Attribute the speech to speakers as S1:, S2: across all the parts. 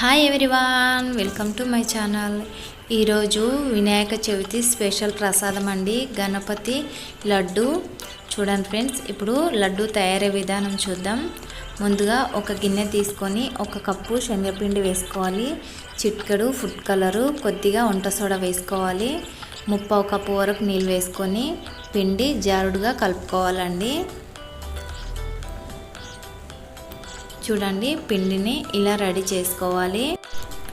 S1: Hi everyone welcome to my channel ఈరోజు Vinayaka Chavithi special ప్రసాదం అండి. గణపతి లడ్డు. చూడండి ఫ్రెండ్స్ ఇప్పుడు లడ్డు తయారే విధానం చూద్దాం. ముందుగా ఒక గిన్నె తీసుకొని ఒక కప్పు శనగపిండి వేసుకోవాలి. చిట్కడు ఫుడ్ కలరు కొద్దిగా వంట సోడా వేసుకోవాలి. ముప్పావు కప్పు వరకు నీళ్ళు వేసుకొని పిండి జారుడుగా కలుపుకోవాలండి. చూడండి పిండిని ఇలా రెడీ చేసుకోవాలి.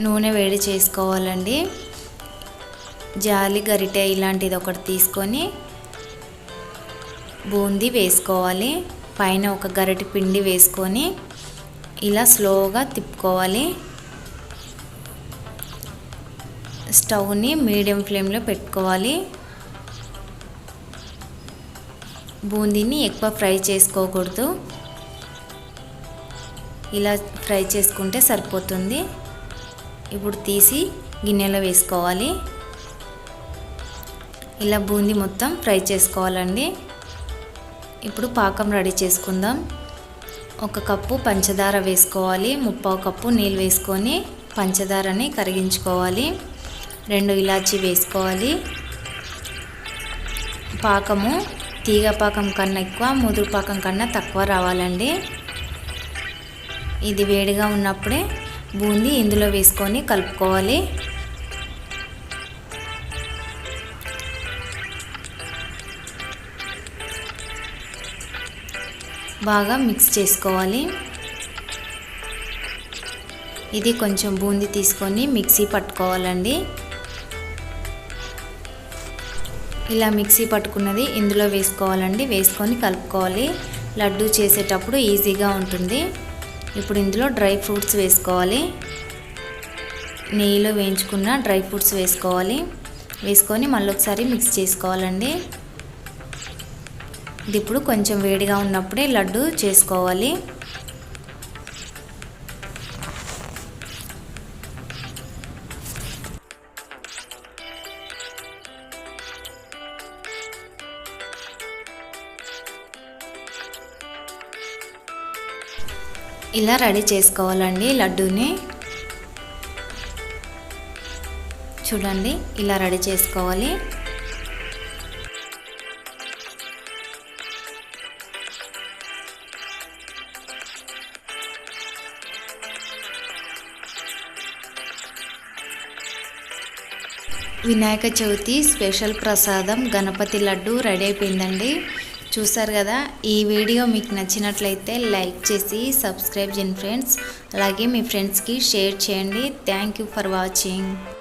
S1: నూనె వేడి చేసుకోవాలండి. జాలి గరిటె ఇలాంటిది ఒకటి తీసుకొని బూందీ వేసుకోవాలి. పైన ఒక గరిటె పిండి వేసుకొని ఇలా స్లోగా తిప్పుకోవాలి. స్టవ్ని మీడియం ఫ్లేమ్లో పెట్టుకోవాలి. బూందీని ఎక్కువ ఫ్రై చేసుకోకూడదు. ఇలా ఫ్రై చేసుకుంటే సరిపోతుంది. ఇప్పుడు తీసి గిన్నెలో వేసుకోవాలి. ఇలా బూందీ మొత్తం ఫ్రై చేసుకోవాలండి. ఇప్పుడు పాకం రెడీ చేసుకుందాం. ఒక కప్పు పంచదార వేసుకోవాలి. ముప్పావు కప్పు నీళ్ళు వేసుకొని పంచదారని కరిగించుకోవాలి. రెండు ఇలాచి వేసుకోవాలి. పాకము తీగ పాకం కన్నా ఎక్కువ ముదురు పాకం కన్నా తక్కువ రావాలండి. ఇది వేడిగా ఉన్నప్పుడే బూందీ ఇందులో వేసుకొని కలుపుకోవాలి. బాగా మిక్స్ చేసుకోవాలి. ఇది కొంచెం బూందీ తీసుకొని మిక్సీ పట్టుకోవాలండి. ఇలా మిక్సీ పట్టుకున్నది ఇందులో వేసుకోవాలండి వేసుకొని కలుపుకోవాలి. లడ్డు చేసేటప్పుడు ఈజీగా ఉంటుంది. ఇప్పుడు ఇందులో డ్రై ఫ్రూట్స్ వేసుకోవాలి. నెయ్యిలో వేయించుకున్న డ్రై ఫ్రూట్స్ వేసుకోవాలి. వేసుకొని మళ్ళీ ఒకసారి మిక్స్ చేసుకోవాలండి. ఇది ఇప్పుడు కొంచెం వేడిగా ఉన్నప్పుడే లడ్డు చేసుకోవాలి. ఇలా రెడీ చేసుకోవాలండి లడ్డూని. చూడండి ఇలా రెడీ చేసుకోవాలి. వినాయక చవితి స్పెషల్ ప్రసాదం గణపతి లడ్డు రెడీ అయిపోయిందండి. చూసారు కదా ఈ వీడియో మీకు నచ్చినట్లయితే లైక్ చేసి సబ్స్క్రైబ్ చేయండి ఫ్రెండ్స్. అలాగే మీ ఫ్రెండ్స్కి షేర్ చేయండి. Thank you for watching.